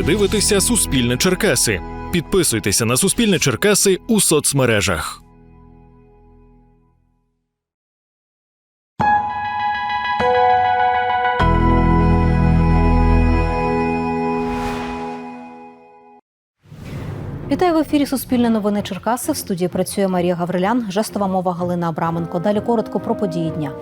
Ви дивитеся Суспільне Черкаси. Підписуйтеся на Суспільне Черкаси у соцмережах. Вітаю в ефірі Суспільне новини Черкаси. В студії працює Марія Гаврилян, жестова мова Галина Абраменко. Далі коротко про події дня.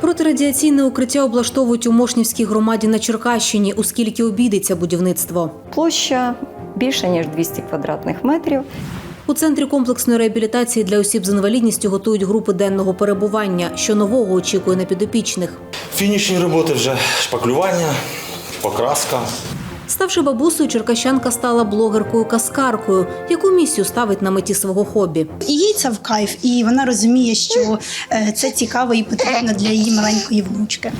Протирадіаційне укриття облаштовують у Мошнівській громаді на Черкащині, оскільки обійдеться будівництво. Площа більше ніж 200 квадратних метрів. У центрі комплексної реабілітації для осіб з інвалідністю готують групи денного перебування. Що нового очікує на підопічних. Фінішні роботи вже шпаклювання, покраска. Ставши бабусею, черкащанка стала блогеркою-каскаркою, яку місію ставить на меті свого хобі. І їй це в кайф, і вона розуміє, що е, це цікаво і потрібно для її маленької внучки.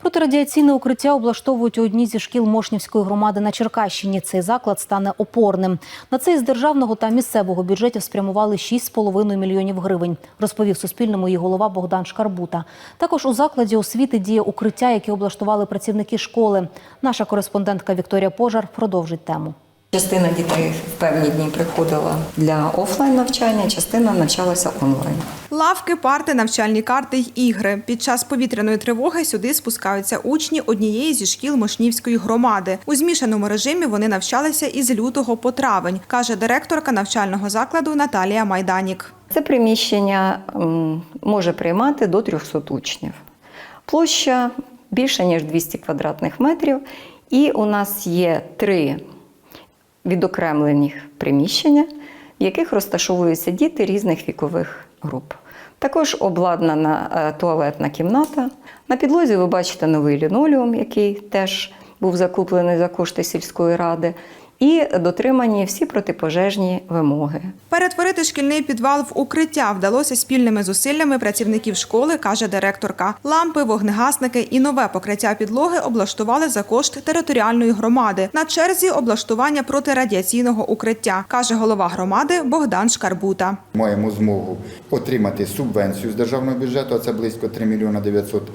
Протирадіаційне укриття облаштовують у одній зі шкіл Мошнівської громади на Черкащині. Цей заклад стане опорним. На це із державного та місцевого бюджетів спрямували 6,5 мільйонів гривень, розповів Суспільному її голова Богдан Шкарбута. Також у закладі освіти діє укриття, які облаштували працівники школи. Наша кореспондентка Вікторія Пожар продовжить тему. Частина дітей в певні дні приходила для офлайн навчання, частина навчалася онлайн. Лавки, парти, навчальні карти й ігри. Під час повітряної тривоги сюди спускаються учні однієї зі шкіл Мошнівської громади. У змішаному режимі вони навчалися із лютого по травень, каже директорка навчального закладу Наталія Майданік. Це приміщення може приймати до 300 учнів. Площа більше ніж 200 квадратних метрів, і у нас є три відокремлені приміщення, в яких розташовуються діти різних вікових груп. Також обладнана е, туалетна кімната. На підлозі ви бачите новий лінолеум, який теж був закуплений за кошти сільської ради, і дотримані всі протипожежні вимоги. Перетворити шкільний підвал в укриття вдалося спільними зусиллями працівників школи, каже директорка. Лампи, вогнегасники і нове покриття підлоги облаштували за кошт територіальної громади. На черзі облаштування протирадіаційного укриття, каже голова громади Богдан Шкарбута. маємо змогу отримати субвенцію з державного бюджету, а це близько 3 мільйона 900 е,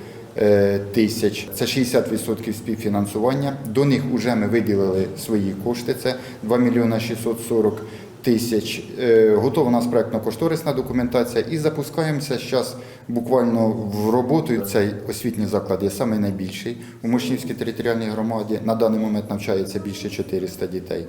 тисяч. Це 60% співфінансування. До них вже ми виділили свої кошти. Це 2 мільйона 640 тисяч. Е, Готова у нас проектно-кошторисна документація і запускаємося зараз буквально в роботу. Цей освітній заклад є самий найбільший у Мошнівській територіальній громаді. На даний момент навчається більше 400 дітей.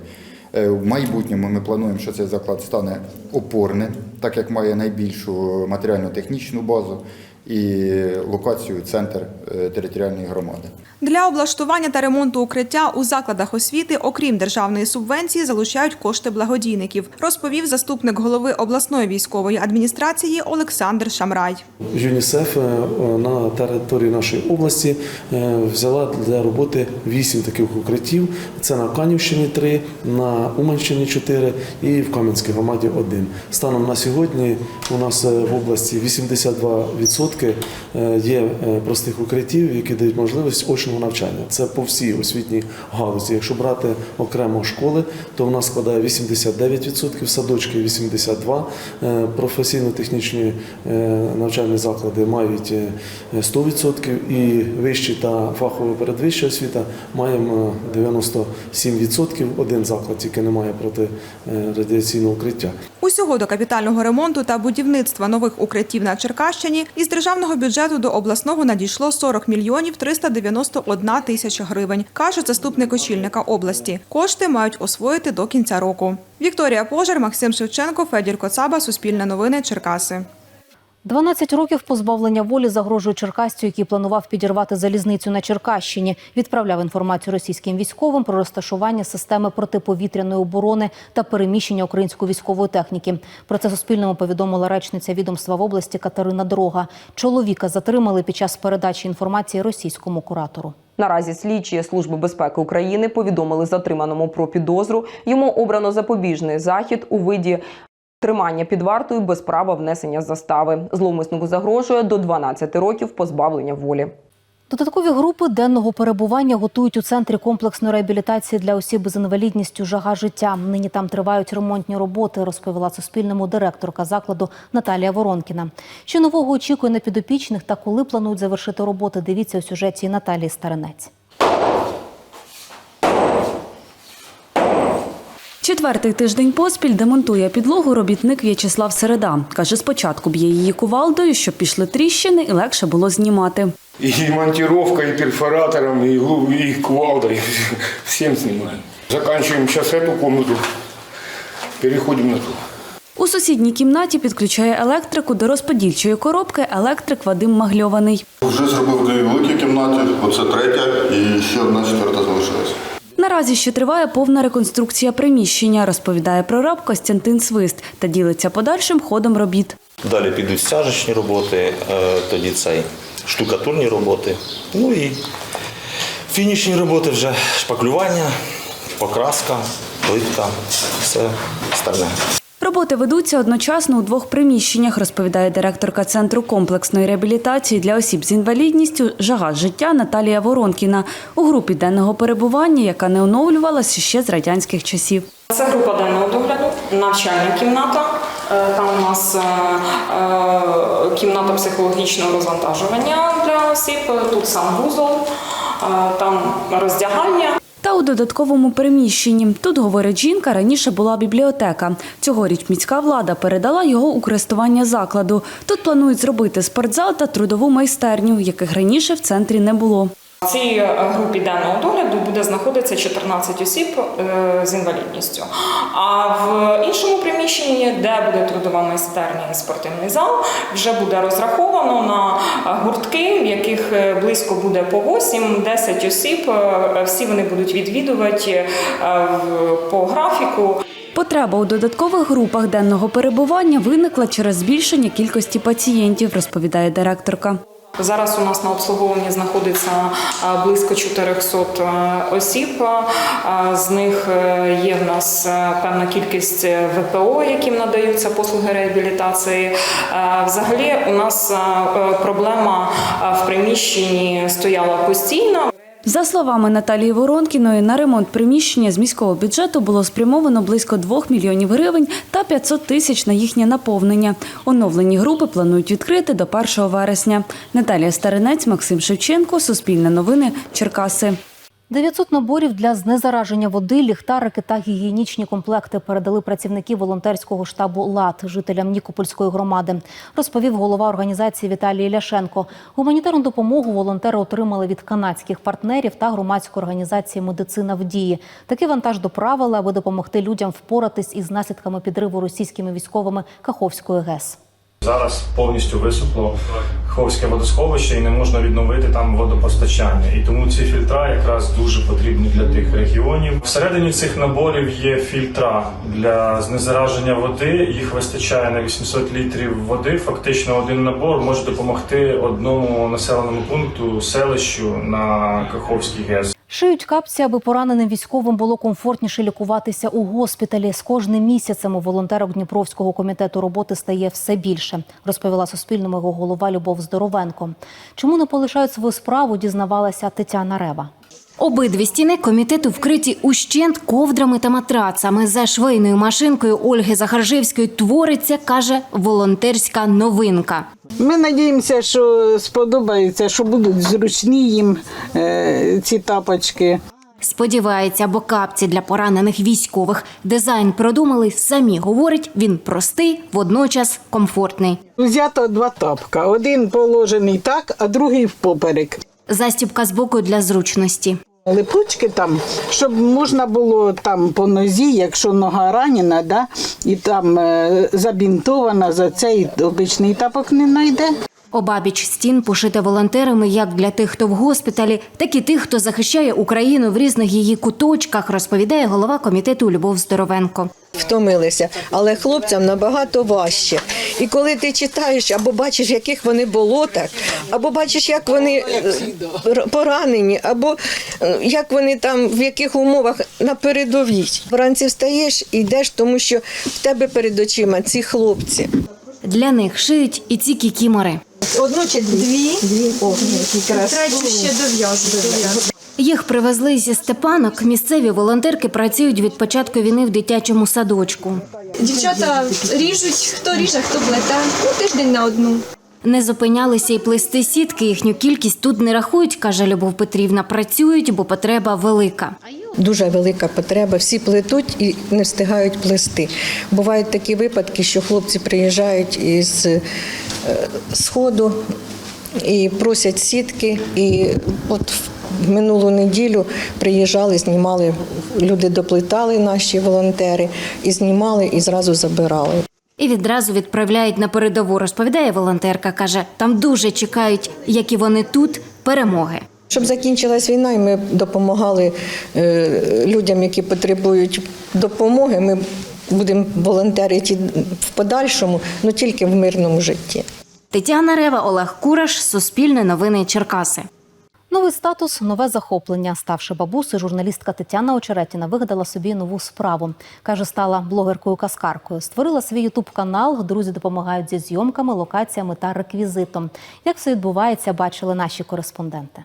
Е, В майбутньому ми плануємо, що цей заклад стане опорним, так як має найбільшу матеріально-технічну базу і локацію центр е, територіальної громади. Для облаштування та ремонту укриття у закладах освіти, окрім державної субвенції, залучають кошти благодійників, розповів заступник голови обласної військової адміністрації Олександр Шамрай. ЮНІСЕФ е, на території нашої області е, взяла для роботи вісім таких укриттів. Це на Канівщині три, на Уманщині чотири і в Кам'янській громаді один. Станом на сьогодні у нас в області 82% е, є е, простих укриттів, які дають можливість очного навчання. Це по всій освітній галузі. Якщо брати окремо школи, то в нас складає 89%, садочки 82%, е, професійно-технічні навчальні заклади мають е, 100% і вищі та фахова передвища освіта маємо е, 97%. Один заклад тільки не має протирадіаційного укриття. Усього до капітального ремонту та будівництва нових укриттів на Черкащині із державного бюджету до обласного надійшло 40 мільйонів 391 тисяча гривень, каже заступник очільника області. Кошти мають освоїти до кінця року. Вікторія Пожар, Максим Шевченко, Федір Коцаба, Суспільне новини, Черкаси. 12 років позбавлення волі загрожує черкасцю, який планував підірвати залізницю на Черкащині. Відправляв інформацію російським військовим про розташування системи протиповітряної оборони та переміщення української військової техніки. Про це Суспільному повідомила речниця відомства в області Катерина Дрога. Чоловіка затримали під час передачі інформації російському куратору. Наразі слідчі Служби безпеки України повідомили затриманому про підозру. Йому обрано запобіжний захід у виді тримання під вартою без права внесення застави. Зловмиснику загрожує до 12 років позбавлення волі. Додаткові групи денного перебування готують у центрі комплексної реабілітації для осіб з інвалідністю жага життя. Нині там тривають ремонтні роботи, розповіла Суспільному директорка закладу Наталія Воронкіна. Що нового очікує на підопічних та коли планують завершити роботи, дивіться у сюжеті Наталії Старинець. Четвертий тиждень поспіль демонтує підлогу робітник В'ячеслав Середа. Каже, спочатку б'є її кувалдою, щоб пішли тріщини і легше було знімати. И монтировка, и перфоратором, и, глу- и кувалдой. Всем снимаем. Заканчиваем сейчас эту комнату. Переходим на ту. У сусідній кімнаті підключає електрику до розподільчої коробки електрик Вадим Магльований. Вже зробив дві великі кімнати, оце третя і ще одна четверта залишилась. Наразі ще триває повна реконструкція приміщення, розповідає прораб Костянтин Свист та ділиться подальшим ходом робіт. Далі підуть стяжечні роботи, е, тоді цей штукатурні роботи. Ну і фінішні роботи вже шпаклювання, покраска, плитка, все остальне. Роботи ведуться одночасно у двох приміщеннях, розповідає директорка Центру комплексної реабілітації для осіб з інвалідністю «Жага життя» Наталія Воронкіна у групі денного перебування, яка не оновлювалася ще з радянських часів. Це група денного догляду, навчальна кімната. Е, Там у нас е, е, кімната психологічного розвантажування для осіб. Тут сам вузол, там роздягальня. У додатковому приміщенні. Тут, говорить жінка, раніше була бібліотека. Цьогоріч міська влада передала його у користування закладу. Тут планують зробити спортзал та трудову майстерню, яких раніше в центрі не було. В цій е, групі денного догляду буде знаходитися 14 осіб е, з інвалідністю. А в іншому приміщенні, де буде трудова майстерня і спортивний зал, вже буде розраховано на е, гуртки, в яких близько буде по 8-10 осіб. Всі вони будуть відвідувати по графіку. Потреба у додаткових групах денного перебування виникла через збільшення кількості пацієнтів, розповідає директорка. Зараз у нас на обслуговуванні знаходиться близько 400 е, осіб. З них е, є в нас е, певна кількість е, ВПО, яким надаються послуги реабілітації. Взагалі, у нас проблема в приміщенні стояла постійно. За словами Наталії Воронкіної, на ремонт приміщення з міського бюджету було спрямовано близько 2 мільйонів гривень та 500 тисяч на їхнє наповнення. Оновлені групи планують відкрити до 1 вересня. Наталія Старинець, Максим Шевченко, Суспільне новини, Черкаси. 900 наборів для знезараження води, ліхтарики та гігієнічні комплекти передали працівники волонтерського штабу ЛАД жителям Нікопольської громади, розповів голова організації Віталій Ляшенко. Гуманітарну допомогу волонтери отримали від канадських партнерів та громадської організації Медицина в дії. Такий вантаж доправили, аби допомогти людям впоратись із наслідками підриву російськими військовими Каховської ГЕС. Зараз повністю висохло Ховське водосховище і не можна відновити там водопостачання. І тому ці фільтра якраз дуже потрібні для тих регіонів. Всередині цих наборів є фільтра для знезараження води. Їх вистачає на 800 літрів води. Фактично, один набор може допомогти одному населеному пункту селищу на Каховській ГЕС. Шиють капці, аби пораненим військовим було комфортніше лікуватися у госпіталі. З кожним місяцем у волонтерок Дніпровського комітету роботи стає все більше, розповіла Суспільному його голова Любов Здоровенко. Чому не полишають свою справу, дізнавалася Тетяна Рева. Обидві стіни комітету вкриті ущент ковдрами та матрацами. За швейною машинкою Ольги Захаржевської твориться, каже, волонтерська новинка. Ми надіємося, що сподобається, що будуть зручні їм е, ці тапочки. Сподівається, бо капці для поранених військових. Дизайн продумали самі. Говорить, він простий, водночас комфортний. Взято два тапка. Один положений так, а другий впоперек. Застібка з боку для зручності. Липучки там, щоб можна було там по нозі, якщо нога ранена, да, і там е, забінтована, за цей обичний тапок не знайде. Обабіч стін пошите волонтерами як для тих, хто в госпіталі, так і тих, хто захищає Україну в різних її куточках, розповідає голова комітету Любов Здоровенко. Втомилися, але хлопцям набагато важче. І коли ти читаєш або бачиш, в яких вони болотах, або бачиш, як вони е, поранені, або е, як вони там в яких умовах на передовій. Вранці встаєш і йдеш, тому що в тебе перед очима ці хлопці. Для них шиють і ці кікімори. Одну чи дві? Дві. О, красиві. ще дов'язувати. Їх привезли зі Степанок. Місцеві волонтерки працюють від початку війни в дитячому садочку. Дівчата ріжуть, хто ріже, хто плете. Ну, тиждень на одну. Не зупинялися і плести сітки. Їхню кількість тут не рахують, каже Любов Петрівна. Працюють, бо потреба велика. Дуже велика потреба. Всі плетуть і не встигають плести. Бувають такі випадки, що хлопці приїжджають із е, сходу і просять сітки. І от в минулу неділю приїжджали, знімали, люди доплетали наші волонтери і знімали, і зразу забирали. І відразу відправляють на передову, розповідає волонтерка. Каже, там дуже чекають, як і вони тут, перемоги. Щоб закінчилась війна, і ми допомагали е, людям, які потребують допомоги. Ми будемо волонтерити в подальшому, але тільки в мирному житті. Тетяна Рева, Олег Кураш, Суспільне новини Черкаси. Новий статус, нове захоплення. Ставши бабусею, журналістка Тетяна Очеретіна вигадала собі нову справу. Каже, стала блогеркою-каскаркою. Створила свій ютуб канал. Друзі допомагають зі зйомками, локаціями та реквізитом. Як все відбувається, бачили наші кореспонденти.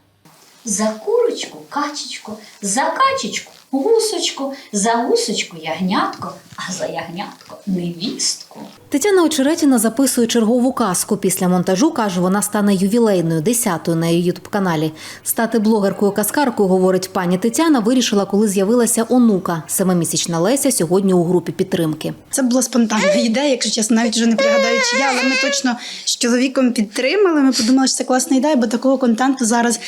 За курочку качечку, за качечку гусочку, за гусочку ягнятко, а за ягнятко невістку. Тетяна Очеретіна записує чергову казку. Після монтажу каже, вона стане ювілейною, десятою на її ютуб-каналі. Стати блогеркою-каскаркою, говорить пані Тетяна, вирішила, коли з'явилася онука. Семимісячна Леся сьогодні у групі підтримки. Це була спонтанна ідея, якщо чесно, навіть вже не пригадаю, чи я, але ми точно з чоловіком підтримали. Ми подумали, що це класна ідея, бо такого контенту зараз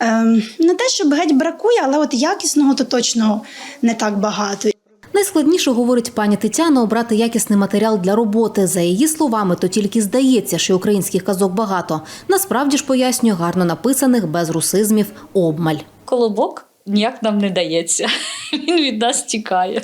ем, не те, щоб геть бракує, але от якісного то точно не так багато. Найскладніше, говорить пані Тетяна, обрати якісний матеріал для роботи. За її словами, то тільки здається, що українських казок багато. Насправді ж пояснює гарно написаних без русизмів обмаль. Колобок ніяк нам не дається. Він від нас тікає.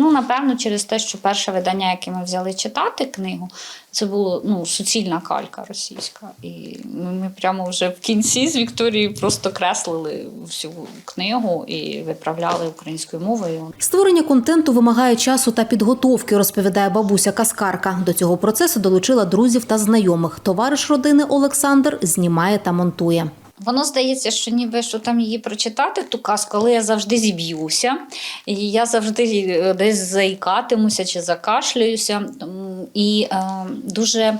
Ну, напевно, через те, що перше видання, яке ми взяли читати книгу, це було ну, суцільна калька російська. І ми прямо вже в кінці з Вікторією просто креслили всю книгу і виправляли українською мовою. Створення контенту вимагає часу та підготовки, розповідає бабуся Каскарка. До цього процесу долучила друзів та знайомих. Товариш родини Олександр знімає та монтує. Воно здається, що ніби що там її прочитати, ту казку, але я завжди зіб'юся. І я завжди е, десь заїкатимуся чи закашлююся. І е, дуже е,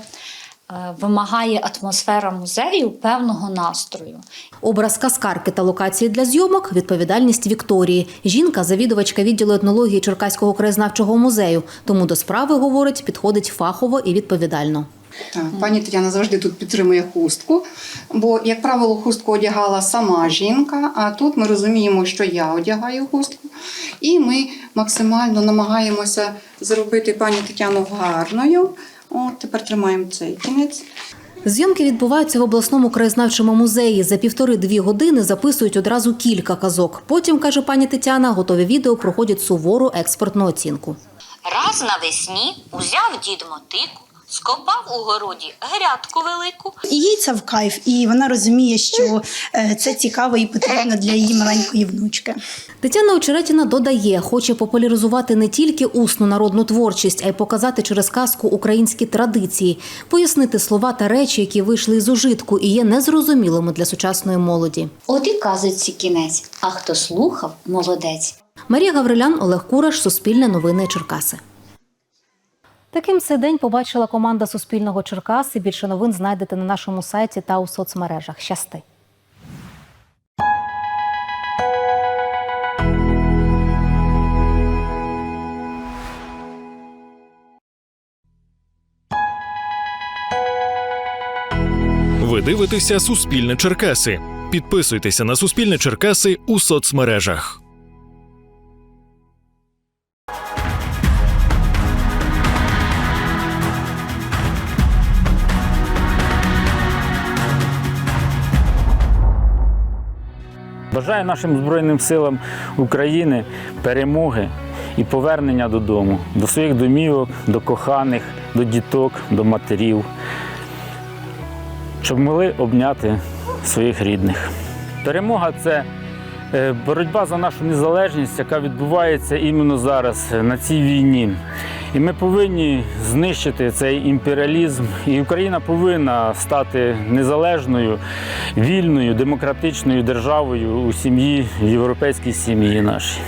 вимагає атмосфера музею певного настрою. Образ каскарки та локації для зйомок відповідальність Вікторії. Жінка завідувачка відділу етнології Черкаського краєзнавчого музею. Тому до справи говорить, підходить фахово і відповідально. Так, Пані Тетяна завжди тут підтримує хустку, бо, як правило, хустку одягала сама жінка, а тут ми розуміємо, що я одягаю хустку, і ми максимально намагаємося зробити пані Тетяну гарною. От тепер тримаємо цей кінець. Зйомки відбуваються в обласному краєзнавчому музеї. За півтори-дві години записують одразу кілька казок. Потім, каже пані Тетяна, готові відео проходять сувору експертну оцінку. Раз навесні узяв дід мотику, скопав у городі грядку велику. І їй це в кайф, і вона розуміє, що е, це цікаво і потрібно для її маленької внучки. Тетяна Очеретіна додає, хоче популяризувати не тільки усну народну творчість, а й показати через казку українські традиції, пояснити слова та речі, які вийшли із ужитку і є незрозумілими для сучасної молоді. От і казочці кінець, а хто слухав, молодець. Марія Гаврилян, Олег Кураш, Суспільне новини Черкаси. Таким цей день побачила команда Суспільного Черкаси. Більше новин знайдете на нашому сайті та у соцмережах. Щасти! Ви дивитеся Суспільне Черкаси. Підписуйтеся на Суспільне Черкаси у соцмережах. Бажаю нашим Збройним силам України перемоги і повернення додому, до своїх домівок, до коханих, до діток, до матерів, щоб могли обняти своїх рідних. Перемога це боротьба за нашу незалежність, яка відбувається іменно зараз е, на цій війні. І ми повинні знищити цей імперіалізм, і Україна повинна стати незалежною, вільною, демократичною державою у сім'ї, європейській сім'ї нашій.